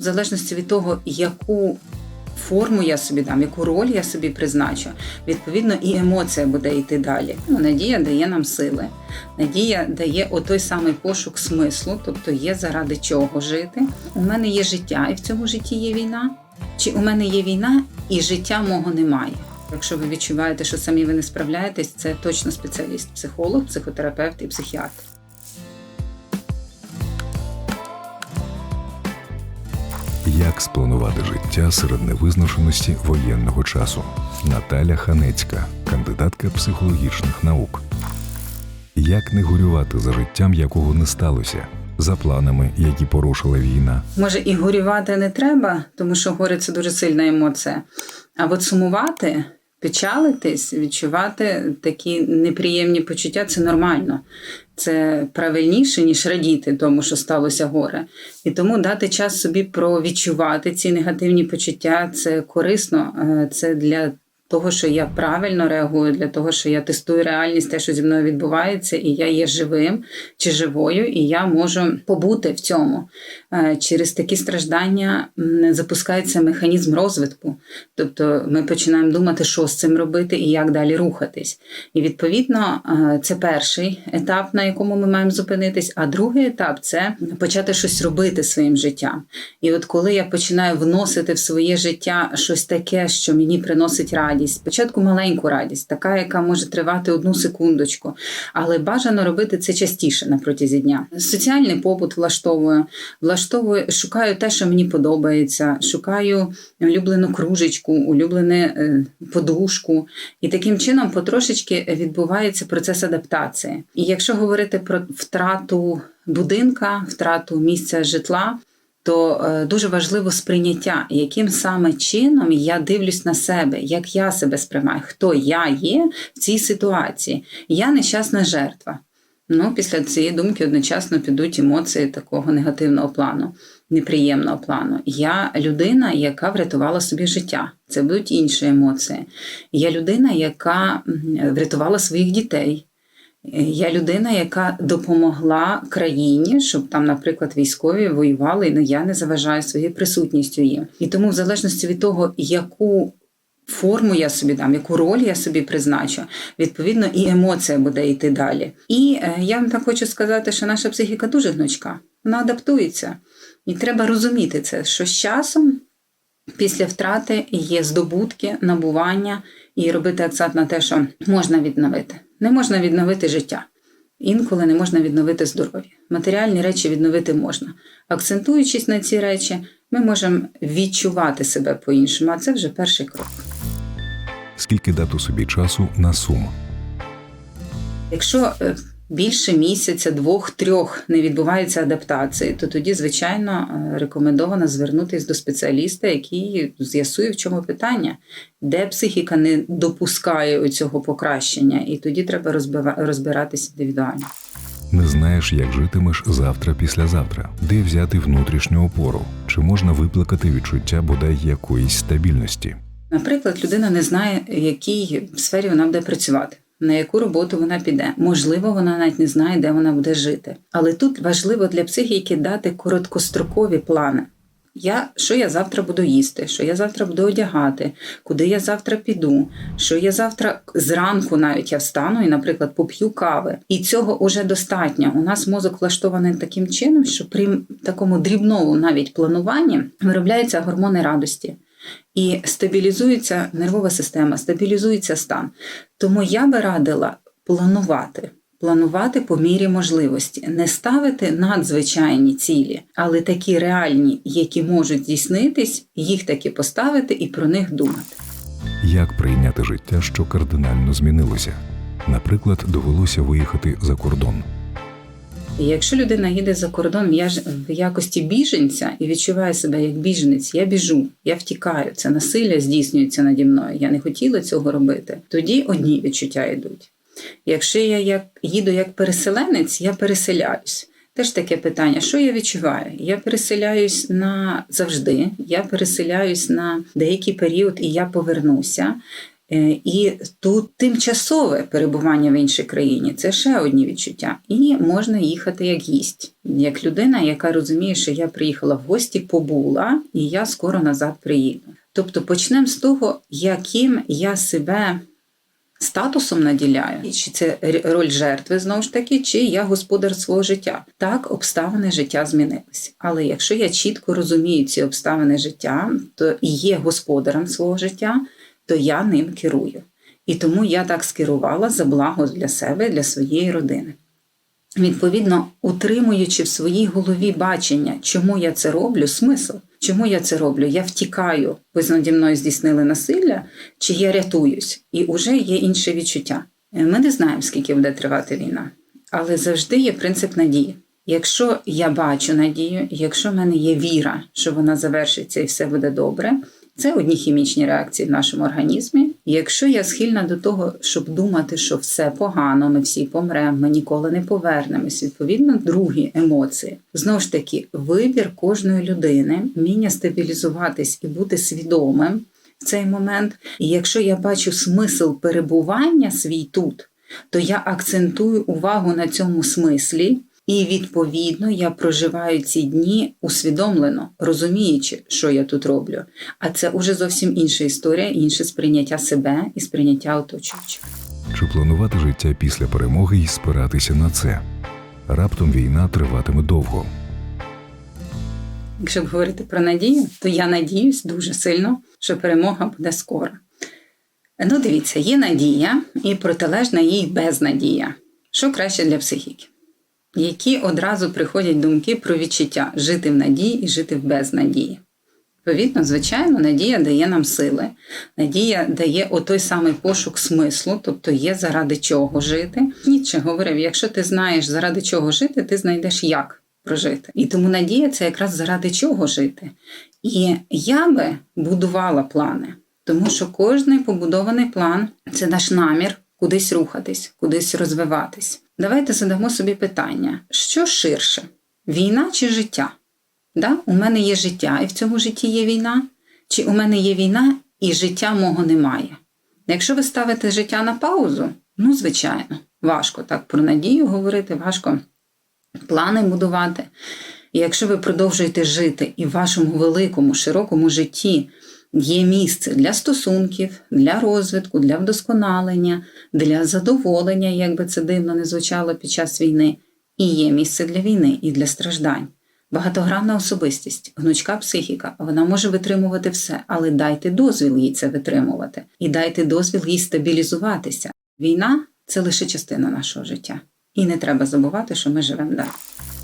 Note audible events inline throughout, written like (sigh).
В залежності від того, яку форму я собі дам, яку роль я собі призначу, відповідно, і емоція буде йти далі. Ну, надія дає нам сили. Надія дає отой самий пошук смислу, тобто є заради чого жити. У мене є життя, і в цьому житті є війна. Чи у мене є війна і життя мого немає? Якщо ви відчуваєте, що самі ви не справляєтесь, це точно спеціаліст, психолог, психотерапевт і психіатр. Як спланувати життя серед невизначеності воєнного часу? Наталя Ханецька, кандидатка психологічних наук. Як не горювати за життям, якого не сталося, за планами, які порушила війна? Може, і горювати не треба, тому що горе це дуже сильна емоція. А от сумувати, печалитись, відчувати такі неприємні почуття це нормально. Це правильніше, ніж радіти тому, що сталося горе. І тому дати час собі провідчувати ці негативні почуття це корисно. Е, Це для того, що я правильно реагую, для того, що я тестую реальність, те, що зі мною відбувається, і я є живим чи живою, і я можу побути в цьому. Е, Через такі страждання запускається механізм розвитку. Тобто ми починаємо думати, що з цим робити і як далі рухатись. І відповідно, е, це перший етап, на якому ми маємо зупинитись. А другий етап це почати щось робити своїм життям. І от коли я починаю вносити в своє життя щось таке, що мені приносить радість, спочатку маленьку радість, така, яка може тривати одну секундочку, але бажано робити це частіше на протязі дня. Соціальний побут влаштовую, влаштовую, шукаю те, що мені подобається, шукаю улюблену кружечку, улюблене е, подушку. І таким чином потрошечки відбувається процес адаптації. І якщо говорити про втрату будинка, втрату місця житла. То е, дуже важливо сприйняття, яким саме чином я дивлюсь на себе, як я себе сприймаю, хто я є в цій ситуації. Я нещасна жертва. Ну, після цієї думки одночасно підуть емоції такого негативного плану, неприємного плану. Я людина, яка врятувала собі життя. Це будуть інші емоції. Я людина, яка врятувала своїх дітей. Я людина, яка допомогла країні, щоб там, наприклад, військові воювали, і я не заважаю своєю присутністю їм. І тому, в залежності від того, яку форму я собі дам, яку роль я собі призначу, відповідно, і емоція буде йти далі. І е, я вам так хочу сказати, що наша психіка дуже гнучка, вона адаптується. І треба розуміти це, що з часом. Після втрати є здобутки, набування і робити акцент на те, що можна відновити. Не можна відновити життя. Інколи не можна відновити здоров'я. Матеріальні речі відновити можна. Акцентуючись на ці речі, ми можемо відчувати себе по-іншому, а це вже перший крок. Скільки дати собі часу на сум? Якщо е, більше місяця, двох-трьох не відбувається адаптації, то тоді, звичайно, е, рекомендовано звернутися до спеціаліста, який з'ясує, в чому питання, де психіка не допускає цього покращення, і тоді треба розбиратися індивідуально. Не знаєш, як житимеш завтра післязавтра, де взяти внутрішню опору, чи можна виплакати відчуття бодай якоїсь стабільності. Наприклад, людина не знає, в якій сфері вона буде працювати, на яку роботу вона піде. Можливо, вона навіть не знає, де вона буде жити. Але тут важливо для психіки дати короткострокові плани. Я, що я завтра буду їсти, що я завтра буду одягати, куди я завтра піду, що я завтра зранку навіть я встану і, наприклад, поп'ю кави. І цього вже достатньо. У нас мозок влаштований таким чином, що при такому дрібному навіть плануванні виробляються гормони радості. І стабілізується нервова система, стабілізується стан. Тому я би радила планувати. Планувати по мірі можливості, не ставити надзвичайні цілі, але такі реальні, які можуть здійснитись, їх таки поставити і про них думати. Як прийняти життя, що кардинально змінилося? Наприклад, довелося виїхати за кордон. І якщо людина їде за кордон я ж в якості біженця і відчуває себе як біженець, я біжу, я втікаю, це насилля здійснюється наді мною. Я не хотіла цього робити. Тоді одні відчуття йдуть. Якщо я як їду як переселенець, я переселяюсь. Теж таке питання, що я відчуваю? Я переселяюсь на завжди, я переселяюсь на деякий період і я повернуся. Е, І тут тимчасове перебування в іншій країні це ще одні відчуття. І можна їхати як гість, як людина, яка розуміє, що я приїхала в гості, побула, і я скоро назад приїду. Тобто почнемо з того, яким я себе статусом наділяю, чи це роль жертви знову ж таки, чи я господар свого життя. Так, обставини життя змінилися. Але якщо я чітко розумію ці обставини життя, то і є господарем свого життя, то я ним керую. І тому я так скерувала за благо для себе, для своєї родини. Відповідно, утримуючи в своїй голові бачення, чому я це роблю, смисл, чому я це роблю? Я втікаю, ви наді мною здійснили насилля, чи я рятуюсь, і вже є інше відчуття. Е, Ми не знаємо, скільки буде тривати війна, але завжди є принцип надії. Якщо я бачу надію, якщо в мене є віра, що вона завершиться і все буде добре, це одні хімічні реакції в нашому організмі. Якщо я схильна до того, щоб думати, що все погано, ми всі помремо, ми ніколи не повернемось. Відповідно, другі емоції. Знову ж таки, вибір кожної людини, вміння стабілізуватись і бути свідомим в цей момент. І якщо я бачу смисл перебування свій тут, то я акцентую увагу на цьому смислі. І відповідно я проживаю ці дні усвідомлено, розуміючи, що я тут роблю. А це уже зовсім інша історія, інше сприйняття себе і сприйняття оточуючих. Чи планувати життя після перемоги і спиратися на це? Раптом війна триватиме довго. Якщо говорити про надію, то я надіюсь дуже сильно, що перемога буде скоро. Ну, дивіться, є надія і протилежна їй безнадія. Що краще для психіки? Які одразу приходять думки про відчуття жити в надії і жити в безнадії? Відповідно, звичайно, надія дає нам сили. Надія дає отой самий пошук смислу, тобто є заради чого жити. Ніцше говорив: якщо ти знаєш заради чого жити, ти знайдеш як прожити. І тому надія це якраз заради чого жити. І я би будувала плани, тому що кожний побудований план це наш намір кудись рухатись, кудись розвиватись. Давайте задамо собі питання: що ширше: війна чи життя? Да? У мене є життя, і в цьому житті є війна, чи у мене є війна і життя мого немає? Якщо ви ставите життя на паузу, ну, звичайно, важко так про надію говорити, важко плани будувати. І якщо ви продовжуєте жити і в вашому великому, широкому житті є місце для стосунків, для розвитку, для вдосконалення, для задоволення, як би це дивно не звучало під час війни, і є місце для війни і для страждань. Багатогранна особистість, гнучка психіка, вона може витримувати все, але дайте дозвіл їй це витримувати, і дайте дозвіл їй стабілізуватися. Війна це лише частина нашого життя. І не треба забувати, що ми живемо далі.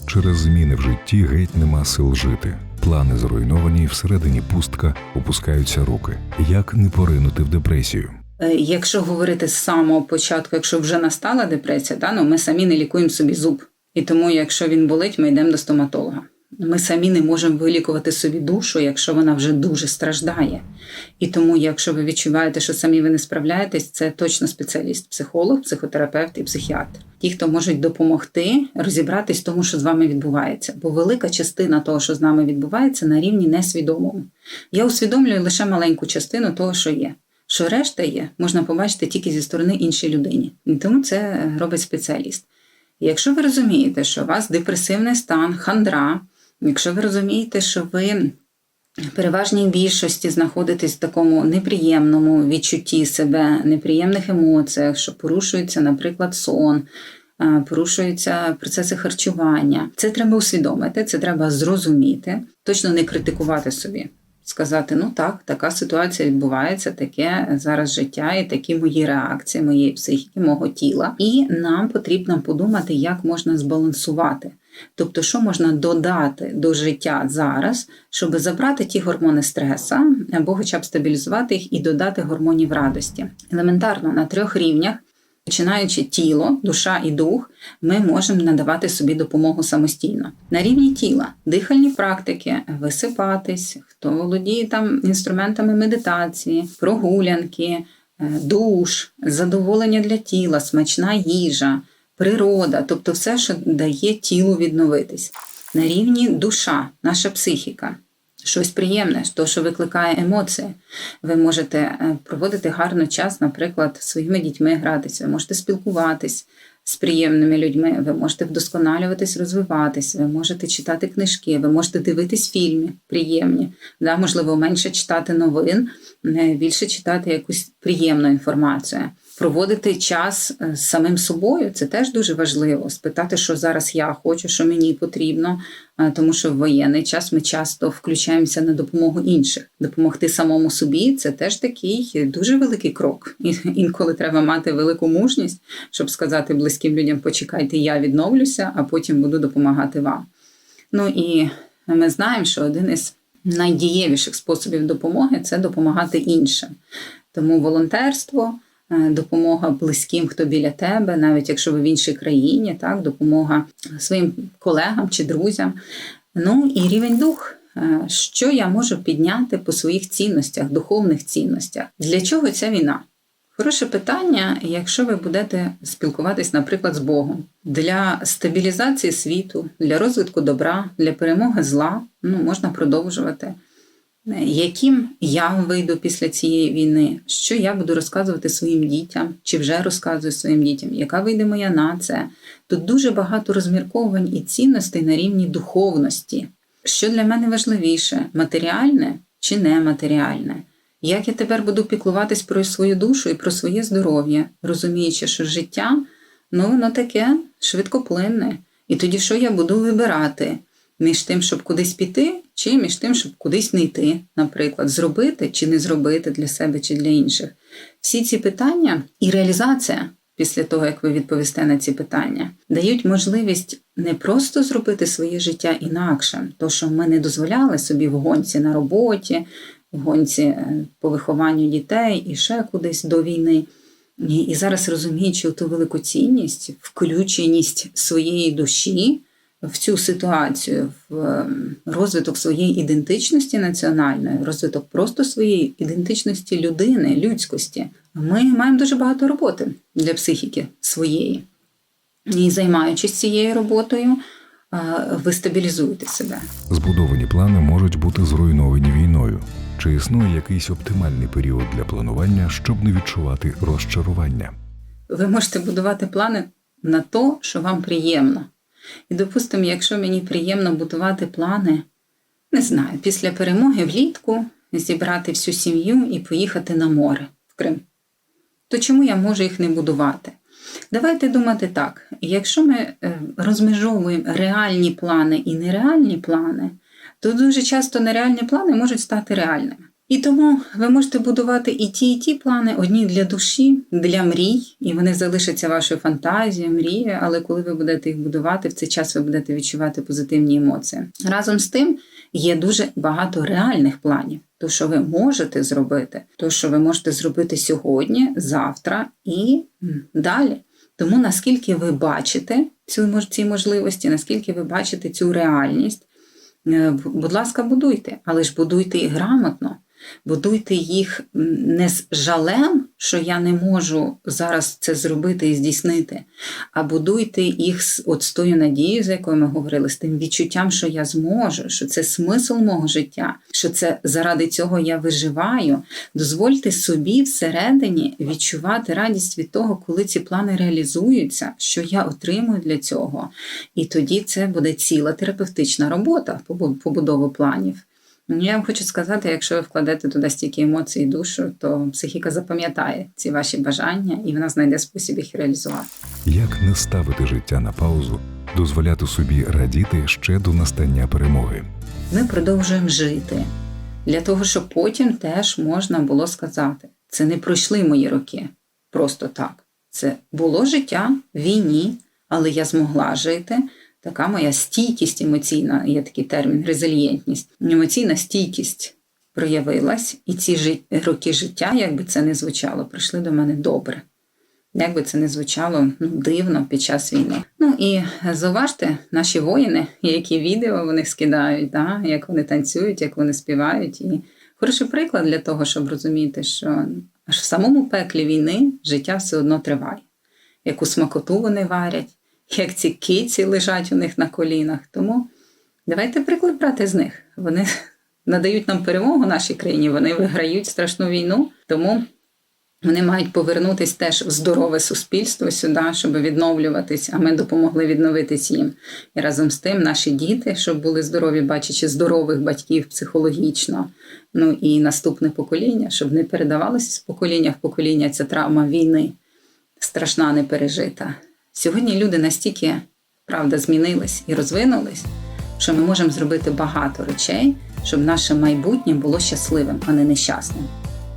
Через зміни в житті геть нема сил жити. Плани зруйновані, всередині пустка, опускаються руки. Як не поринути в депресію? Е, Якщо говорити з самого початку, якщо вже настала депресія, да, ну ми самі не лікуємо собі зуб. І тому, якщо він болить, ми йдемо до стоматолога. Ми самі не можемо вилікувати собі душу, якщо вона вже дуже страждає. І тому, якщо ви відчуваєте, що самі ви не справляєтесь, це точно спеціаліст, психолог, психотерапевт і психіатр. Ті, хто можуть допомогти розібратись в тому, що з вами відбувається. Бо велика частина того, що з нами відбувається, на рівні несвідомому. Я усвідомлюю лише маленьку частину того, що є. Що решта є, можна побачити тільки зі сторони іншій людині. І тому це робить спеціаліст. Якщо ви розумієте, що у вас депресивний стан, хандра, якщо ви розумієте, що ви в переважній більшості знаходитесь в такому неприємному відчутті себе, неприємних емоціях, що порушується, наприклад, сон, е, порушуються процеси харчування, це треба усвідомити, це треба зрозуміти, точно не критикувати собі. Сказати, ну так, така ситуація відбувається, таке зараз життя, і такі мої реакції, моєї психіки, мого тіла. І нам потрібно подумати, як можна збалансувати. Тобто, що можна додати до життя зараз, щоб забрати ті гормони стреса, або хоча б стабілізувати їх і додати гормонів радості. Елементарно на трьох рівнях. Починаючи тіло, душа і дух, ми можемо надавати собі допомогу самостійно. На рівні тіла дихальні практики, висипатись, хто володіє там інструментами медитації, прогулянки, е, душ, задоволення для тіла, смачна їжа, природа, тобто все, що дає тілу відновитись. На рівні душа, наша психіка. щось приємне, то, що викликає емоції. Ви можете е, проводити гарно час, наприклад, своїми дітьми гратися, ви можете спілкуватись з приємними людьми, ви можете вдосконалюватись, розвиватись, ви можете читати книжки, ви можете дивитись фільми приємні, да, можливо, менше читати новин, е, більше читати якусь приємну інформацію. Проводити час е, з самим собою це теж дуже важливо. Спитати, що зараз я хочу, що мені потрібно, е, тому що в воєнний час ми часто включаємося на допомогу інших. Допомогти самому собі це теж такий дуже великий крок. І (laughs) інколи треба мати велику мужність, щоб сказати близьким людям: почекайте, я відновлюся, а потім буду допомагати вам. Ну і ми знаємо, що один із найдієвіших способів допомоги це допомагати іншим. Тому волонтерство, допомога близьким, хто біля тебе, навіть якщо ви в іншій країні, так, допомога своїм колегам чи друзям. Ну і рівень дух. Е, Що я можу підняти по своїх цінностях, духовних цінностях? Для чого ця війна? Хороше питання, якщо ви будете спілкуватись, наприклад, з Богом для стабілізації світу, для розвитку добра, для перемоги зла, ну можна продовжувати. Яким я вийду після цієї війни, що я буду розказувати своїм дітям, чи вже розказую своїм дітям, яка вийде моя нація? Тут дуже багато розмірковань і цінностей на рівні духовності. Що для мене важливіше матеріальне чи нематеріальне? Як я тепер буду піклуватись про свою душу і про своє здоров'я, розуміючи, що життя ну воно таке швидкоплинне. І тоді що я буду вибирати між тим, щоб кудись піти, чи між тим, щоб кудись не йти, наприклад, зробити чи не зробити для себе чи для інших. Всі ці питання і реалізація після того, як ви відповісте на ці питання, дають можливість не просто зробити своє життя інакшим, то що ми не дозволяли собі в гонці на роботі, в гонці е, по вихованню дітей і ще кудись до війни. І зараз розуміючи ту велику цінність, включеність своєї душі в цю ситуацію, в ем, розвиток своєї ідентичності національної, розвиток просто своєї ідентичності людини, людськості, ми маємо дуже багато роботи для психіки своєї. І займаючись цією роботою, е, ви стабілізуєте себе. Збудовані плани можуть бути зруйновані війною. Чи існує якийсь оптимальний період для планування, щоб не відчувати розчарування? ви можете будувати плани на то, що вам приємно. І, допустимо, якщо мені приємно будувати плани, не знаю, після перемоги влітку зібрати всю сім'ю і поїхати на море в Крим, то чому я можу їх не будувати? Давайте думати так: якщо ми е, розмежовуємо реальні плани і нереальні плани, то дуже часто нереальні плани можуть стати реальними. І тому ви можете будувати і ті, і ті плани, одні для душі, для мрій, і вони залишаться вашою фантазією, мрією, але коли ви будете їх будувати, в цей час ви будете відчувати позитивні емоції. Разом з тим є дуже багато реальних планів, то, що ви можете зробити, то, що ви можете зробити сьогодні, завтра і далі. Тому наскільки ви бачите цю ці можливості, наскільки ви бачите цю реальність, Е, будь ласка, будуйте, але ж будуйте їх грамотно. Будуйте їх не з жалем, що я не можу зараз це зробити і здійснити, а будуйте їх з от з тою надією, за якою ми говорили, з тим відчуттям, що я зможу, що це смисл мого життя, що це заради цього я виживаю. Дозвольте собі всередині відчувати радість від того, коли ці плани реалізуються, що я отримую для цього. І тоді це буде ціла терапевтична робота побу- побудови планів. Ну, Я вам хочу сказати, якщо ви вкладете туди стільки емоцій і душу, то психіка запам'ятає ці ваші бажання і вона знайде спосіб їх реалізувати. Як не ставити життя на паузу, дозволяти собі радіти ще до настання перемоги? Ми продовжуємо жити для того, щоб потім теж можна було сказати: це не пройшли мої роки просто так. Це було життя в війні, але я змогла жити. Така моя стійкість емоційна, є такий термін резильєнтність. Емоційна стійкість проявилась, і ці жи- роки життя, як би це не звучало, прийшли до мене добре. Як би це не звучало ну, дивно під час війни. Ну і зауважте, наші воїни, які відео вони скидають, да? як вони танцюють, як вони співають. І хороший приклад для того, щоб розуміти, що аж в самому пеклі війни життя все одно триває. Яку смакоту вони варять, як ці киці лежать у них на колінах. Тому давайте приклад брати з них. Вони (laughs) надають нам перемогу нашій країні, вони виграють страшну війну. Тому вони мають повернутись теж в здорове суспільство сюди, щоб відновлюватись, а ми допомогли відновитись їм. І разом з тим наші діти, щоб були здорові, бачачи здорових батьків психологічно. Ну і наступне покоління, щоб не передавалося з покоління в покоління ця травма війни, страшна не пережита. Сьогодні люди настільки правда змінились і розвинулись, що ми можемо зробити багато речей, щоб наше майбутнє було щасливим, а не нещасним.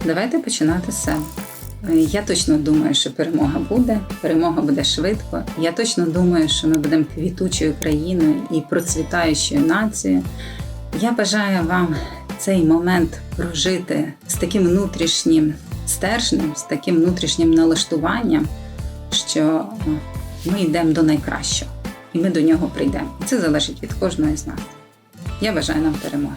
Давайте починати з себе. Я точно думаю, що перемога буде, перемога буде швидко. Я точно думаю, що ми будемо квітучою країною і процвітаючою нацією. Я бажаю вам цей момент прожити з таким внутрішнім стержнем, з таким внутрішнім налаштуванням, що ми йдемо до найкращого, і ми до нього прийдемо. І це залежить від кожної з нас. Я бажаю нам перемоги.